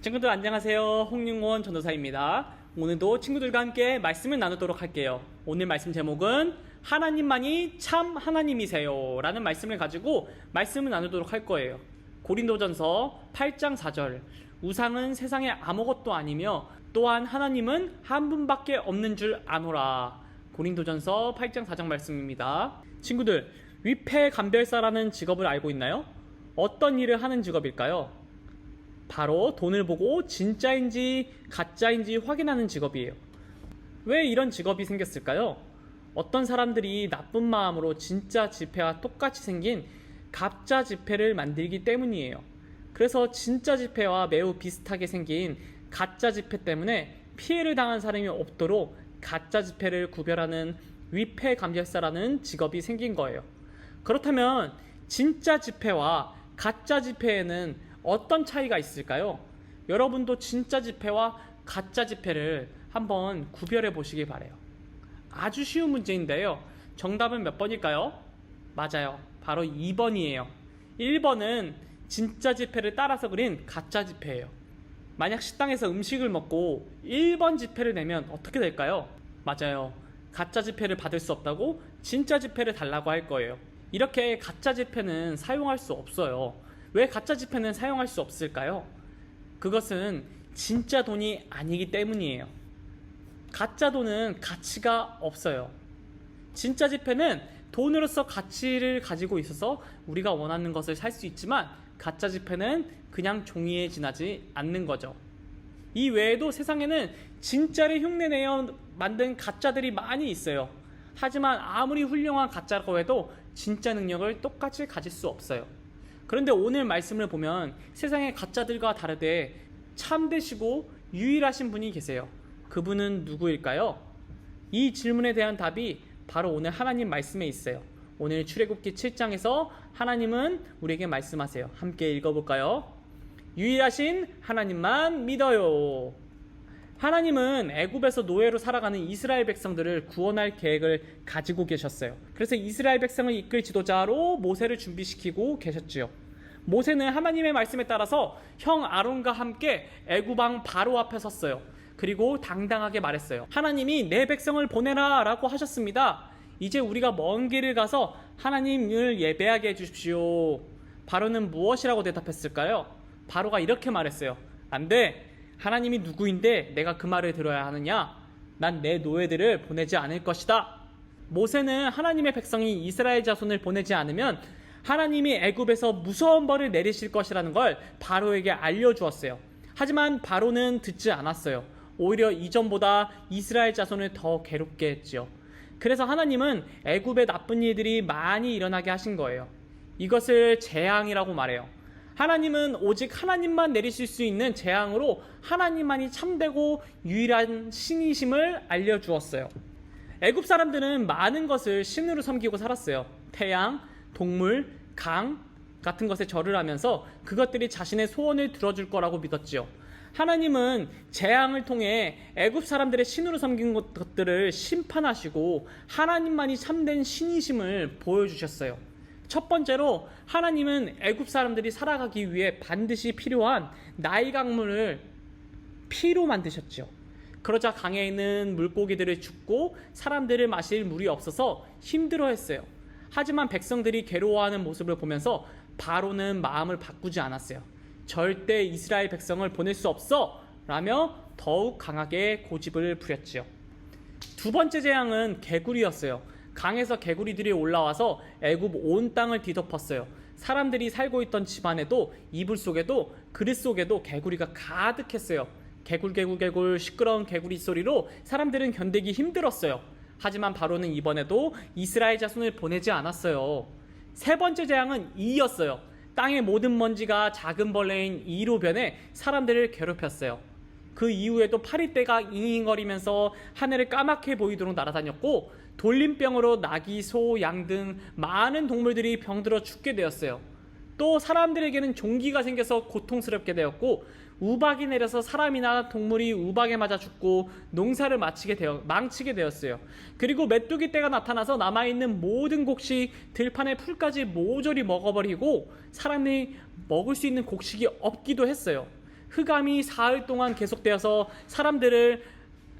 친구들 안녕하세요. 홍윤원 전도사입니다. 오늘도 친구들과 함께 말씀을 나누도록 할게요. 오늘 말씀 제목은 하나님만이 참 하나님이세요. 라는 말씀을 가지고 말씀을 나누도록 할 거예요. 고린도전서 8장 4절. 우상은 세상에 아무것도 아니며 또한 하나님은 한 분밖에 없는 줄 아노라. 고린도전서 8장 4장 말씀입니다. 친구들, 위패 감별사라는 직업을 알고 있나요? 어떤 일을 하는 직업일까요? 바로 돈을 보고 진짜인지 가짜인지 확인하는 직업이에요. 왜 이런 직업이 생겼을까요? 어떤 사람들이 나쁜 마음으로 진짜 지폐와 똑같이 생긴 가짜 지폐를 만들기 때문이에요. 그래서 진짜 지폐와 매우 비슷하게 생긴 가짜 지폐 때문에 피해를 당한 사람이 없도록 가짜 지폐를 구별하는 위패 감별사라는 직업이 생긴 거예요. 그렇다면 진짜 지폐와 가짜 지폐에는 어떤 차이가 있을까요? 여러분도 진짜 지폐와 가짜 지폐를 한번 구별해 보시기 바래요. 아주 쉬운 문제인데요. 정답은 몇 번일까요? 맞아요. 바로 2번이에요. 1번은 진짜 지폐를 따라서 그린 가짜 지폐예요. 만약 식당에서 음식을 먹고 1번 지폐를 내면 어떻게 될까요? 맞아요. 가짜 지폐를 받을 수 없다고 진짜 지폐를 달라고 할 거예요. 이렇게 가짜 지폐는 사용할 수 없어요. 왜 가짜 지폐는 사용할 수 없을까요? 그것은 진짜 돈이 아니기 때문이에요. 가짜 돈은 가치가 없어요. 진짜 지폐는 돈으로서 가치를 가지고 있어서 우리가 원하는 것을 살 수 있지만 가짜 지폐는 그냥 종이에 지나지 않는 거죠. 이 외에도 세상에는 진짜를 흉내내어 만든 가짜들이 많이 있어요. 하지만 아무리 훌륭한 가짜라고 해도 진짜 능력을 똑같이 가질 수 없어요. 그런데 오늘 말씀을 보면 세상의 가짜들과 다르되 참되시고 유일하신 분이 계세요. 그분은 누구일까요? 이 질문에 대한 답이 바로 오늘 하나님 말씀에 있어요. 오늘 출애굽기 7장에서 하나님은 우리에게 말씀하세요. 함께 읽어볼까요? 유일하신 하나님만 믿어요. 하나님은 애굽에서 노예로 살아가는 이스라엘 백성들을 구원할 계획을 가지고 계셨어요. 그래서 이스라엘 백성을 이끌 지도자로 모세를 준비시키고 계셨지요. 모세는 하나님의 말씀에 따라서 형 아론과 함께 애굽 왕 바로 앞에 섰어요. 그리고 당당하게 말했어요. 하나님이 내 백성을 보내라라고 하셨습니다. 이제 우리가 먼 길을 가서 하나님을 예배하게 해 주십시오. 바로는 무엇이라고 대답했을까요? 바로가 이렇게 말했어요. 안 돼. 하나님이 누구인데 내가 그 말을 들어야 하느냐? 난 내 노예들을 보내지 않을 것이다. 모세는 하나님의 백성이 이스라엘 자손을 보내지 않으면 하나님이 애굽에서 무서운 벌을 내리실 것이라는 걸 바로에게 알려주었어요. 하지만 바로는 듣지 않았어요. 오히려 이전보다 이스라엘 자손을 더 괴롭게 했지요. 그래서 하나님은 애굽의 나쁜 일들이 많이 일어나게 하신 거예요. 이것을 재앙이라고 말해요. 하나님은 오직 하나님만 내리실 수 있는 재앙으로 하나님만이 참되고 유일한 신이심을 알려주었어요. 애굽 사람들은 많은 것을 신으로 섬기고 살았어요. 태양, 동물, 강 같은 것에 절을 하면서 그것들이 자신의 소원을 들어줄 거라고 믿었지요. 하나님은 재앙을 통해 애굽 사람들의 신으로 섬긴 것들을 심판하시고 하나님만이 참된 신이심을 보여주셨어요. 첫 번째로 하나님은 애굽 사람들이 살아가기 위해 반드시 필요한 나이 강물을 피로 만드셨죠. 그러자 강에 있는 물고기들을 죽고 사람들을 마실 물이 없어서 힘들어했어요. 하지만 백성들이 괴로워하는 모습을 보면서 바로는 마음을 바꾸지 않았어요. 절대 이스라엘 백성을 보낼 수 없어! 라며 더욱 강하게 고집을 부렸지요. 두 번째 재앙은 개구리였어요. 강에서 개구리들이 올라와서 애굽 온 땅을 뒤덮었어요. 사람들이 살고 있던 집안에도 이불 속에도 그릇 속에도 개구리가 가득했어요. 개굴 개굴 개굴 시끄러운 개구리 소리로 사람들은 견디기 힘들었어요. 하지만 바로는 이번에도 이스라엘 자손을 보내지 않았어요. 세 번째 재앙은 이였어요. 땅의 모든 먼지가 작은 벌레인 이로 변해 사람들을 괴롭혔어요. 그 이후에도 파리떼가 잉잉거리면서 하늘을 까맣게 보이도록 날아다녔고 돌림병으로 나귀, 소, 양 등 많은 동물들이 병들어 죽게 되었어요. 또 사람들에게는 종기가 생겨서 고통스럽게 되었고 우박이 내려서 사람이나 동물이 우박에 맞아 죽고 농사를 마치게 되어 망치게 되었어요. 그리고 메뚜기 떼가 나타나서 남아 있는 모든 곡식, 들판의 풀까지 모조리 먹어버리고 사람이 먹을 수 있는 곡식이 없기도 했어요. 흑암이 사흘 동안 계속되어서 사람들을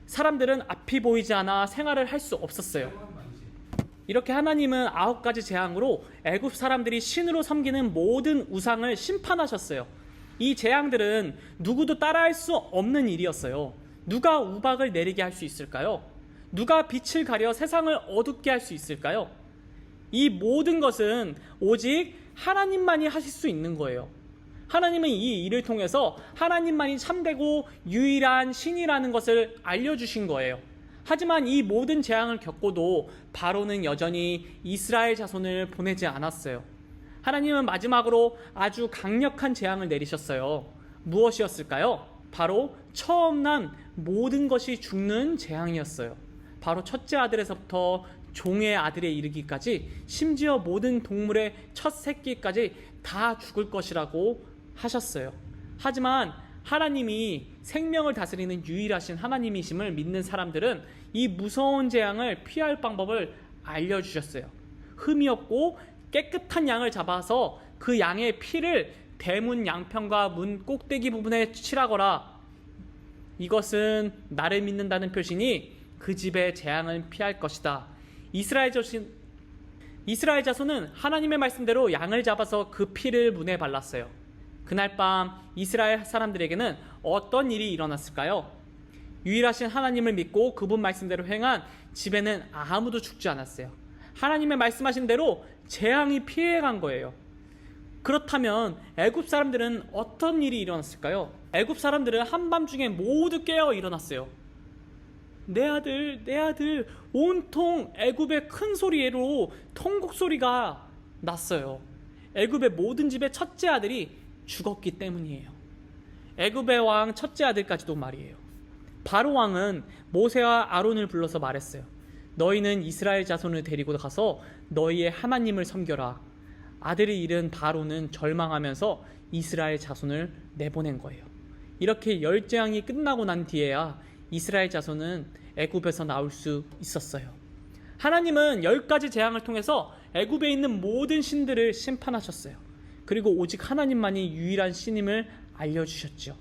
사람들은 앞이 보이지 않아 생활을 할 수 없었어요. 이렇게 하나님은 아홉 가지 재앙으로 애굽 사람들이 신으로 섬기는 모든 우상을 심판하셨어요. 이 재앙들은 누구도 따라할 수 없는 일이었어요. 누가 우박을 내리게 할 수 있을까요? 누가 빛을 가려 세상을 어둡게 할 수 있을까요? 이 모든 것은 오직 하나님만이 하실 수 있는 거예요. 하나님은 이 일을 통해서 하나님만이 참되고 유일한 신이라는 것을 알려주신 거예요. 하지만 이 모든 재앙을 겪고도 바로는 여전히 이스라엘 자손을 보내지 않았어요. 하나님은 마지막으로 아주 강력한 재앙을 내리셨어요. 무엇이었을까요? 바로 처음 난 모든 것이 죽는 재앙이었어요. 바로 첫째 아들에서부터 종의 아들에 이르기까지 심지어 모든 동물의 첫 새끼까지 다 죽을 것이라고 하셨어요. 하지만 하나님이 생명을 다스리는 유일하신 하나님이심을 믿는 사람들은 이 무서운 재앙을 피할 방법을 알려주셨어요. 흠이 없고 깨끗한 양을 잡아서 그 양의 피를 대문 양편과 문 꼭대기 부분에 칠하거라. 이것은 나를 믿는다는 표시니 그 집의 재앙은 피할 것이다. 이스라엘 자손 이스라엘 자손은 하나님의 말씀대로 양을 잡아서 그 피를 문에 발랐어요. 그날 밤 이스라엘 사람들에게는 어떤 일이 일어났을까요? 유일하신 하나님을 믿고 그분 말씀대로 행한 집에는 아무도 죽지 않았어요. 하나님의 말씀하신 대로 재앙이 피해간 거예요. 그렇다면 애굽 사람들은 어떤 일이 일어났을까요? 애굽 사람들은 한밤중에 모두 깨어 일어났어요. 내 아들, 내 아들, 온통 애굽의 큰 소리로 통곡 소리가 났어요. 애굽의 모든 집의 첫째 아들이 죽었기 때문이에요. 애굽의 왕 첫째 아들까지도 말이에요. 바로 왕은 모세와 아론을 불러서 말했어요. 너희는 이스라엘 자손을 데리고 가서 너희의 하나님을 섬겨라. 아들이 잃은 바로는 절망하면서 이스라엘 자손을 내보낸 거예요. 이렇게 열재앙이 끝나고 난 뒤에야 이스라엘 자손은 애굽에서 나올 수 있었어요. 하나님은 열 가지 재앙을 통해서 애굽에 있는 모든 신들을 심판하셨어요. 그리고 오직 하나님만이 유일한 신임을 알려주셨죠.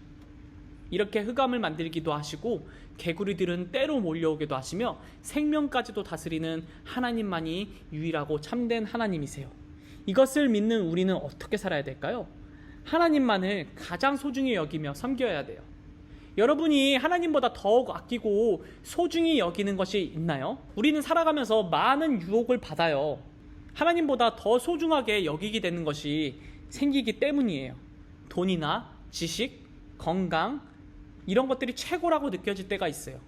이렇게 흑암을 만들기도 하시고 개구리들은 때로 몰려오기도 하시며 생명까지도 다스리는 하나님만이 유일하고 참된 하나님이세요. 이것을 믿는 우리는 어떻게 살아야 될까요? 하나님만을 가장 소중히 여기며 섬겨야 돼요. 여러분이 하나님보다 더욱 아끼고 소중히 여기는 것이 있나요? 우리는 살아가면서 많은 유혹을 받아요. 하나님보다 더 소중하게 여기게 되는 것이 생기기 때문이에요. 돈이나 지식, 건강, 이런 것들이 최고라고 느껴질 때가 있어요.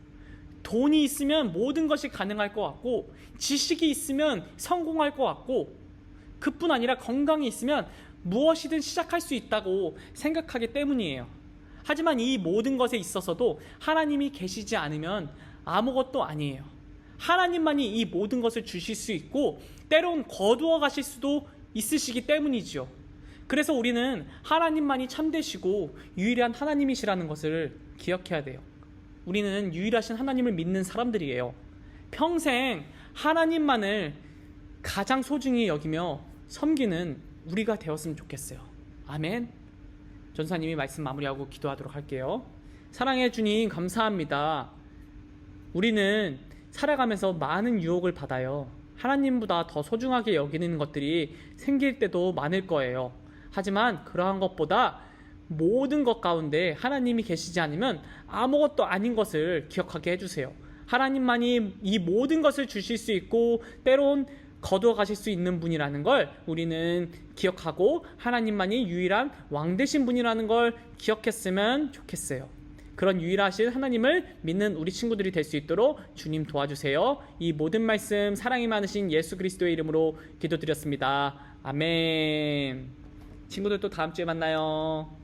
돈이 있으면 모든 것이 가능할 것 같고, 지식이 있으면 성공할 것 같고, 그뿐 아니라 건강이 있으면 무엇이든 시작할 수 있다고 생각하기 때문이에요. 하지만 이 모든 것에 있어서도 하나님이 계시지 않으면 아무것도 아니에요. 하나님만이 이 모든 것을 주실 수 있고 때론 거두어 가실 수도 있으시기 때문이지요. 그래서 우리는 하나님만이 참되시고 유일한 하나님이시라는 것을 기억해야 돼요. 우리는 유일하신 하나님을 믿는 사람들이에요. 평생 하나님만을 가장 소중히 여기며 섬기는 우리가 되었으면 좋겠어요. 아멘. 전사님이 말씀 마무리하고 기도하도록 할게요. 사랑해 주님 감사합니다. 우리는 살아가면서 많은 유혹을 받아요. 하나님보다 더 소중하게 여기는 것들이 생길 때도 많을 거예요. 하지만 그러한 것보다 모든 것 가운데 하나님이 계시지 않으면 아무것도 아닌 것을 기억하게 해주세요. 하나님만이 이 모든 것을 주실 수 있고 때론 거두어 가실 수 있는 분이라는 걸 우리는 기억하고 하나님만이 유일한 왕 되신 분이라는 걸 기억했으면 좋겠어요. 그런 유일하신 하나님을 믿는 우리 친구들이 될 수 있도록 주님 도와주세요. 이 모든 말씀 사랑이 많으신 예수 그리스도의 이름으로 기도드렸습니다. 아멘. 친구들 또 다음 주에 만나요.